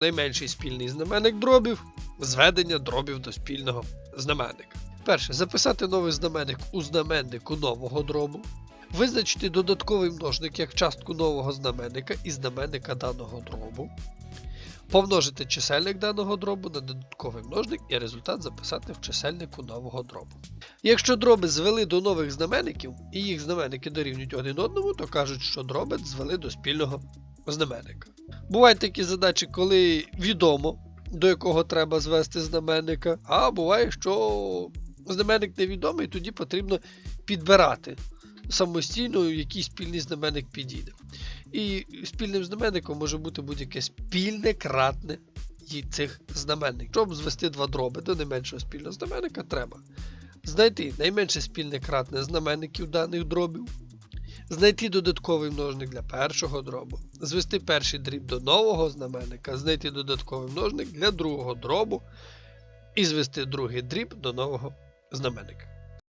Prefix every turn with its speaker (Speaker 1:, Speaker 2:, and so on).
Speaker 1: найменший спільний знаменник дробів, зведення дробів до спільного знаменника. Перше, записати новий знаменник у знаменнику нового дробу. Визначити додатковий множник як частку нового знаменника і знаменника даного дробу. Помножити чисельник даного дробу на додатковий множник і результат записати в чисельнику нового дробу. Якщо дроби звели до нових знаменників і їх знаменники дорівнюють один одному, то кажуть, що дроби звели до спільного знаменника. Бувають такі задачі, коли відомо, до якого треба звести знаменника, а буває, що знаменник невідомий, тоді потрібно підбирати самостійно, який спільний знаменник підійде. І спільним знаменником може бути будь-яке спільне кратне цих знаменників. Щоб звести два дроби до найменшого спільного знаменника, треба знайти найменше спільне кратне знаменників даних дробів, знайти додатковий множник для першого дробу, звести перший дріб до нового знаменника, знайти додатковий множник для другого дробу. І звести другий дріб до нового знаменника.